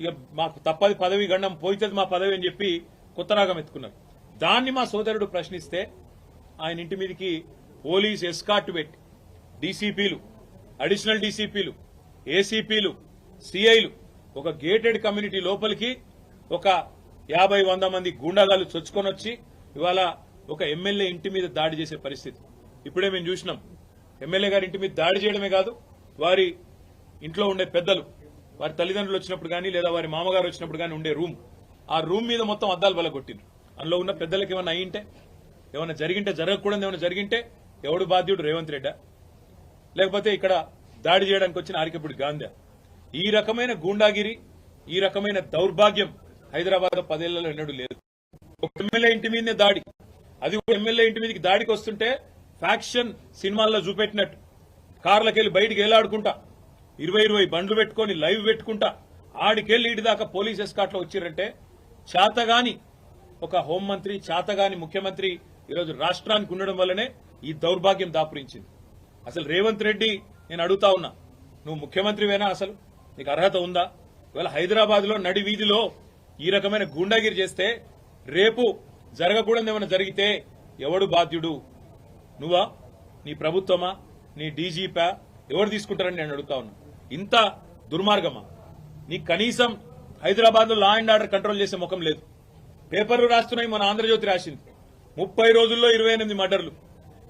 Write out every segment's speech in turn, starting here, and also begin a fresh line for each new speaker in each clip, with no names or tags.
ఇక మాకు తప్పది పదవి గండం పోయితుంది మా పదవి అని చెప్పి కొత్త రాగం ఎత్తుకున్నారు. దాన్ని మా సోదరుడు ప్రశ్నిస్తే ఆయన ఇంటి మీదకి పోలీస్ ఎస్కాట్ పెట్టి డీసీపీలు అడిషనల్ డీసీపీలు ఏసీపీలు సిఐలు ఒక గేటెడ్ కమ్యూనిటీ లోపలికి ఒక యాభై వంద మంది గూండాగాలు చొచ్చుకొని వచ్చి ఇవాళ ఒక ఎమ్మెల్యే ఇంటి మీద దాడి చేసే పరిస్థితి. ఇప్పుడే మేము చూసినాం. ఎమ్మెల్యే గారి ఇంటి మీద దాడి చేయడమే కాదు వారి ఇంట్లో ఉండే పెద్దలు వారి తల్లిదండ్రులు వచ్చినప్పుడు కానీ లేదా వారి మామగారు వచ్చినప్పుడు కానీ ఉండే రూమ్. ఆ రూమ్ మీద మొత్తం అద్దాలు బల కొట్టిండ్రు అందులో ఉన్న పెద్దలకు ఏమైనా అయ్యింటే ఏమైనా జరిగింటే జరగకూడదు ఏమైనా జరిగింటే ఎవడు బాధ్యుడు? రేవంత్ రెడ్డా. లేకపోతే ఇక్కడ దాడి చేయడానికి వచ్చిన ఆరికప్పుడు గాంధీ. ఈ రకమైన గూండాగిరి ఈ రకమైన దౌర్భాగ్యం హైదరాబాద్ పదేళ్ళలో ఎన్నడూ లేదు. ఒక ఎమ్మెల్యే ఇంటి మీదనే దాడి. అది ఎమ్మెల్యే ఇంటి మీదకి దాడికి వస్తుంటే ఫ్యాక్షన్ సినిమాల్లో చూపెట్టినట్టు. కార్లకెళ్ళి బయటికి ఏలాడుకుంటా. ఇరవై ఇరవై బండ్లు పెట్టుకొని లైవ్ పెట్టుకుంటా. ఆడికెళ్ళి ఇటు దాకా పోలీస్ ఎస్కాట్లో వచ్చిరంటే చేతగాని ఒక హోంమంత్రి చేతగాని ముఖ్యమంత్రి ఈరోజు రాష్ట్రానికి ఉండడం వల్లనే ఈ దౌర్భాగ్యం దాపురించింది. అసలు రేవంత్ రెడ్డి నేను అడుగుతా ఉన్నా నువ్వు ముఖ్యమంత్రివేనా అసలు? నీకు అర్హత ఉందా? ఇవాళ హైదరాబాద్లో నడి వీధిలో ఈ రకమైన గూండాగిరి చేస్తే రేపు జరగకూడదు ఏమైనా జరిగితే ఎవడు బాధ్యుడు? నువ్వా? నీ ప్రభుత్వమా? నీ డీజీపా? ఎవరు తీసుకుంటారని నేను అడుగుతా ఉన్నా. ఇంత దుర్మార్గమా? నీ కనీసం హైదరాబాద్లో లా అండ్ ఆర్డర్ కంట్రోల్ చేసే ముఖం లేదు. పేపర్లు రాస్తున్నాయి మన ఆంధ్రజ్యోతి రాసింది. ముప్పై రోజుల్లో ఇరవై ఎనిమిది మర్డర్లు.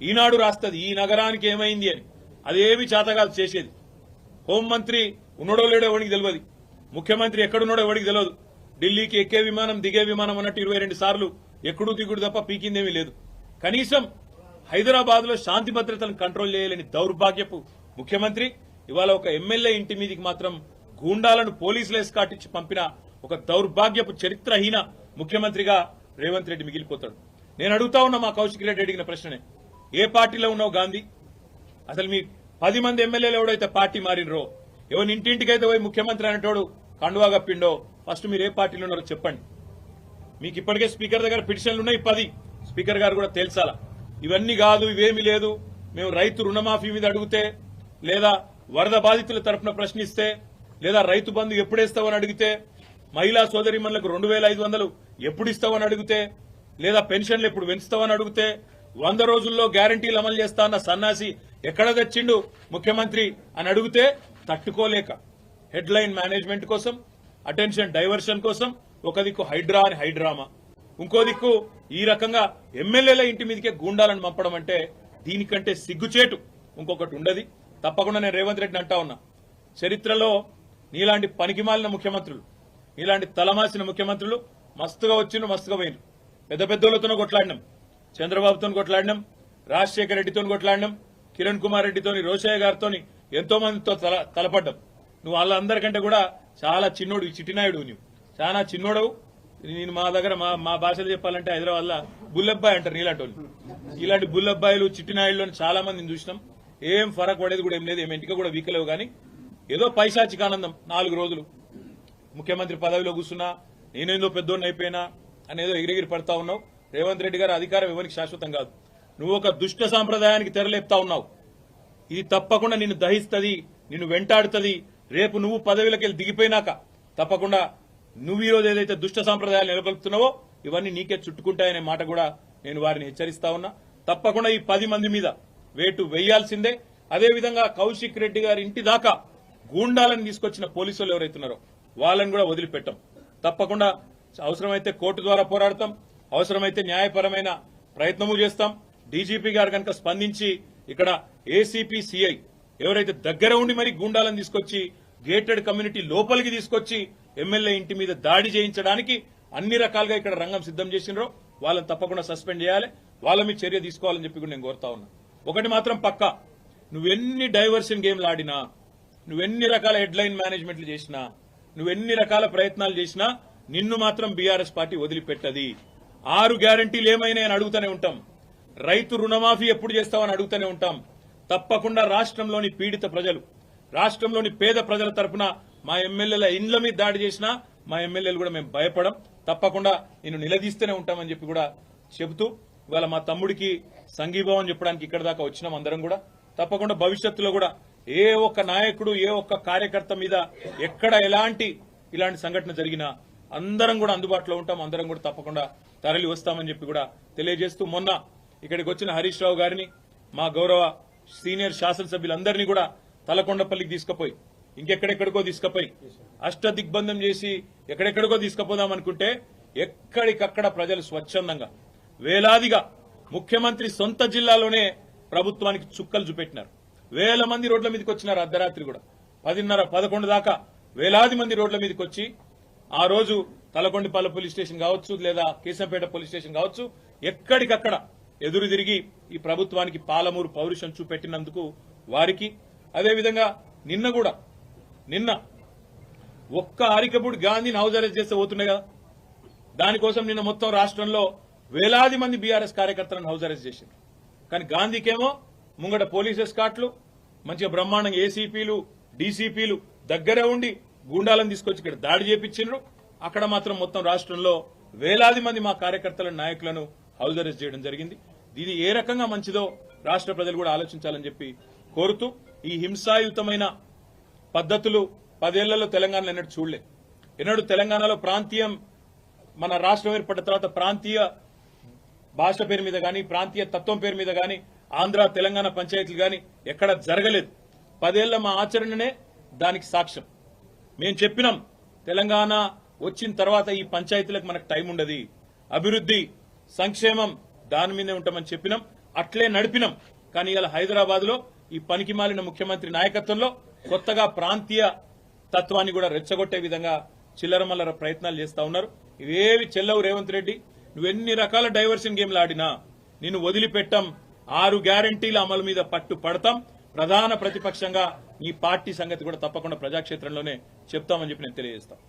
ఈనాడు రాస్తుంది ఈ నగరానికి ఏమైంది అని. అదేమి చేతగాదు చేసేది. హోంమంత్రి ఉన్నడో లేడో ఎవరికి తెలియదు ముఖ్యమంత్రి ఎక్కడున్నాడో ఎవరికి తెలియదు ఢిల్లీకి ఎక్కే విమానం దిగే విమానం అన్నట్టు ఇరవై రెండు సార్లు ఎక్కడు దిగుడు తప్ప పీకిందేమీ లేదు. కనీసం హైదరాబాద్లో శాంతి భద్రతలను కంట్రోల్ చేయలేని దౌర్భాగ్యపు ముఖ్యమంత్రి ఇవాళ ఒక ఎమ్మెల్యే ఇంటి మీదికి మాత్రం గూండాలను పోలీసులు ఎస్కాటించి పంపిన ఒక దౌర్భాగ్యపు చరిత్రహీన ముఖ్యమంత్రిగా రేవంత్ రెడ్డి మిగిలిపోతాడు. నేను అడుగుతా ఉన్నా మా కౌశిక్ రెడ్డి అడిగిన ప్రశ్ననే. ఏ పార్టీలో ఉన్నావు గాంధీ? అసలు మీ పది మంది ఎమ్మెల్యేలు ఎవడైతే పార్టీ మారినరో ఎవరి ఇంటింటికైతే పోయి ముఖ్యమంత్రి అనేటోడు కండువా కప్పిండో ఫస్ట్ మీరు ఏ పార్టీలో ఉన్నారో చెప్పండి. మీకు ఇప్పటికే స్పీకర్ దగ్గర పిటిషన్లు ఉన్నాయి పది. స్పీకర్ గారు కూడా తెలుసాలా ఇవన్నీ కాదు ఇవేమీ లేదు. మేము రైతు రుణమాఫీ మీద అడిగితే లేదా వరద బాధితుల తరఫున ప్రశ్నిస్తే లేదా రైతు బంధు ఎప్పుడేస్తావని అడిగితే మహిళా సోదరిమణులకు రెండు వేల ఐదు వందలు ఎప్పుడు ఇస్తావని అడిగితే లేదా పెన్షన్లు ఎప్పుడు పెంచుతావని అడిగితే వంద రోజుల్లో గ్యారంటీలు అమలు చేస్తా అన్న సన్నాసి ఎక్కడ తెచ్చిండు ముఖ్యమంత్రి అని అడిగితే తట్టుకోలేక. హెడ్ లైన్ మేనేజ్మెంట్ కోసం అటెన్షన్ డైవర్షన్ కోసం ఒక దిక్కు హైడ్రా అని హైడ్రామా. ఇంకో దిక్కు ఈ రకంగా ఎమ్మెల్యేల ఇంటి మీదకే గూండాలను పంపడం అంటే దీనికంటే సిగ్గుచేటు. ఇంకొకటి ఉండదు. తప్పకుండా నేను రేవంత్ రెడ్డిని అంటా ఉన్నా. చరిత్రలో నీలాంటి పనికిమాలిన ముఖ్యమంత్రులు నీలాంటి తలమాసిన ముఖ్యమంత్రులు మస్తుగా వచ్చిండ్రు మస్తుగా పోయినరు పెద్ద పెద్దోళ్ళతోనూ కొట్లాడినాం. చంద్రబాబుతో కొట్లాడినాం రాజశేఖర రెడ్డితో కొట్లాడినాం కిరణ్ కుమార్ రెడ్డితోని రోషయ్య గారితోని ఎంతో మందితో తల తలపడ్డాం. నువ్వు వాళ్ళందరికంటే కూడా చాలా చిన్నోడు ఈ చిట్టినాయుడు నువ్వు చాలా చిన్నోడవు. నేను మా దగ్గర మా మా భాషలో చెప్పాలంటే హైదరాబాద్లో బుల్లబ్బాయి అంటారు నీలాంటి ఇలాంటి బుల్లబ్బాయిలు చిట్టినాయుళ్ళు చాలా మందిని చూసినాం. ఏం ఫరక్ పడేది కూడా ఏం లేదు ఏం ఇంటికి కూడా వీకలేవు కానీ ఏదో పైశాచిక ఆనందం నాలుగు రోజులు. ముఖ్యమంత్రి పదవిలో కూర్చున్నా నేనేందో పెద్దోడిని అయిపోయినా అనేదో ఎగిరెగిరి పడతా ఉన్నావు. రేవంత్ రెడ్డి గారు అధికారం ఎవరికి శాశ్వతం కాదు. నువ్వు ఒక దుష్ట సాంప్రదాయానికి తెరలేపుతా ఉన్నావు. ఇది తప్పకుండా నిన్ను దహిస్తుంది నిన్ను వెంటాడుతుంది. రేపు నువ్వు పదవిలోకి వెళ్ళి దిగిపోయినాక తప్పకుండా నువ్వు ఈ రోజు ఏదైతే దుష్ట సాంప్రదాయాలు నెలకొల్పుతున్నావో ఇవన్నీ నీకే చుట్టుకుంటాయనే మాట కూడా నేను వారిని హెచ్చరిస్తా ఉన్నా. తప్పకుండా ఈ పది మంది మీద వేటు వేయాల్సిందే. అదేవిధంగా కౌశిక్ రెడ్డి గారి ఇంటి దాకా గూండాలను తీసుకొచ్చిన పోలీసులు ఎవరైతున్నారో వాళ్ళని కూడా వదిలిపెట్టాం. తప్పకుండా అవసరమైతే కోర్టు ద్వారా పోరాడతాం. అవసరమైతే న్యాయపరమైన ప్రయత్నము చేస్తాం. డీజీపీ గారు కనుక స్పందించి ఇక్కడ ఏసీపీ సిఐ ఎవరైతే దగ్గర ఉండి మరి గూండాలను తీసుకొచ్చి గేటెడ్ కమ్యూనిటీ లోపలికి తీసుకొచ్చి ఎమ్మెల్యే ఇంటి మీద దాడి చేయించడానికి అన్ని రకాలుగా ఇక్కడ రంగం సిద్ధం చేసినారో వాళ్ళని తప్పకుండా సస్పెండ్ చేయాలి. వాళ్ళ మీద చర్య తీసుకోవాలని చెప్పి కూడా నేను కోరుతా ఉన్నా. ఒకటి మాత్రం పక్కా. నువ్వెన్ని డైవర్షన్ గేమ్లు ఆడినా నువ్వెన్ని రకాల హెడ్లైన్ మేనేజ్మెంట్లు చేసినా నువ్వెన్ని రకాల ప్రయత్నాలు చేసినా నిన్ను మాత్రం బీఆర్ఎస్ పార్టీ వదిలిపెట్టది. ఆరు గ్యారంటీలు ఏమైనా అని అడుగుతూనే ఉంటాం. రైతు రుణమాఫీ ఎప్పుడు చేస్తామని అడుగుతూనే ఉంటాం. తప్పకుండా రాష్ట్రంలోని పీడిత ప్రజలు రాష్ట్రంలోని పేద ప్రజల తరపున మా ఎమ్మెల్యేల ఇండ్ల మీద దాడి చేసినా మా ఎమ్మెల్యేలు కూడా మేము భయపడం తప్పకుండా నేను నిలదీస్తూనే ఉంటామని చెప్పి కూడా చెబుతూ ఇవాళ మా తమ్ముడికి సంఘీభావం చెప్పడానికి ఇక్కడ దాకా వచ్చినాం అందరం కూడా. తప్పకుండా భవిష్యత్తులో కూడా ఏ ఒక్క నాయకుడు ఏ ఒక్క కార్యకర్త మీద ఎక్కడ ఎలాంటి ఇలాంటి సంఘటన జరిగినా అందరం కూడా అందుబాటులో ఉంటాం. అందరం కూడా తప్పకుండా తరలి వస్తామని చెప్పి కూడా తెలియజేస్తూ మొన్న ఇక్కడికి వచ్చిన హరీష్ రావు గారిని మా గౌరవ సీనియర్ శాసనసభ్యులందరినీ కూడా తలకొండపల్లికి తీసుకుపోయి ఇంకెక్కడెక్కడికో తీసుకుపోయి అష్ట దిగ్బంధం చేసి ఎక్కడెక్కడికో తీసుకుపోదాం అనుకుంటే ఎక్కడికక్కడ ప్రజలు స్వచ్ఛందంగా వేలాదిగా ముఖ్యమంత్రి సొంత జిల్లాలోనే ప్రభుత్వానికి చుక్కలు చూపెట్టినారు. వేల మంది రోడ్ల మీదకి వచ్చినారు అర్ధరాత్రి కూడా. పదిన్నర పదకొండు దాకా వేలాది మంది రోడ్ల మీదకి వచ్చి ఆ రోజు తలకొండిపల్లి పోలీస్ స్టేషన్ కావచ్చు లేదా కేశంపేట పోలీస్ స్టేషన్ కావచ్చు ఎక్కడికక్కడ ఎదురు తిరిగి ఈ ప్రభుత్వానికి పాలమూరు పౌరుషం చూపెట్టినందుకు వారికి అదేవిధంగా నిన్న కూడా నిన్న ఒక్క అరికపుడు గాంధీని హౌస్ అరెస్ట్ చేస్తే పోతుండే కదా. దానికోసం నిన్న మొత్తం రాష్ట్రంలో వేలాది మంది బీఆర్ఎస్ కార్యకర్తలను హౌస్ అరెస్ట్ చేశారు కానీ గాంధీకేమో ముంగట పోలీస్ ఎస్కాట్లు మంచిగా బ్రహ్మాండంగా ఏసీపీలు డీసీపీలు దగ్గరే ఉండి గూండాలను తీసుకొచ్చి ఇక్కడ దాడి చేపించిండ్రు. అక్కడ మాత్రం మొత్తం రాష్ట్రంలో వేలాది మంది మా కార్యకర్తల నాయకులను హౌస్ అరెస్ట్ చేయడం జరిగింది. ఇది ఏ రకంగా మంచిదో రాష్ట్ర ప్రజలు కూడా ఆలోచించాలని చెప్పి కోరుతూ ఈ హింసాయుతమైన పద్ధతులు పదేళ్ళలో తెలంగాణలో ఎన్నడూ చూడలే ఎన్నడూ తెలంగాణలో ప్రాంతీయం మన రాష్ట్రం ఏర్పడిన తర్వాత ప్రాంతీయ భాష పేరు మీద కానీ ప్రాంతీయ తత్వం పేరు మీద కానీ ఆంధ్ర తెలంగాణ పంచాయతీలు కానీ ఎక్కడ జరగలేదు. పదేళ్ళ మా ఆచరణనే దానికి సాక్ష్యం. మేము చెప్పినాం తెలంగాణ వచ్చిన తర్వాత ఈ పంచాయతీలకు మనకు టైం ఉండదు. అభివృద్ధి సంక్షేమం దాని మీదే ఉంటామని చెప్పినాం అట్లే నడిపినాం. కానీ ఇలా హైదరాబాద్లో ఈ పనికి మాలిన ముఖ్యమంత్రి నాయకత్వంలో కొత్తగా ప్రాంతీయ తత్వాన్ని కూడా రెచ్చగొట్టే విధంగా చిల్లర మల్లర ప్రయత్నాలు చేస్తా ఉన్నారు. ఇవేవి చెల్లవు రేవంత్ రెడ్డి నువ్వెన్ని రకాల డైవర్షన్ గేమ్లు ఆడినా నిన్ను వదిలిపెట్టాం. ఆరు గ్యారంటీల అమలు మీద పట్టు పడతాం. ప్రధాన ప్రతిపక్షంగా ఈ పార్టీ సంగతి కూడా తప్పకుండా ప్రజాక్షేత్రంలోనే చెప్తామని చెప్పి నేను తెలియజేస్తాను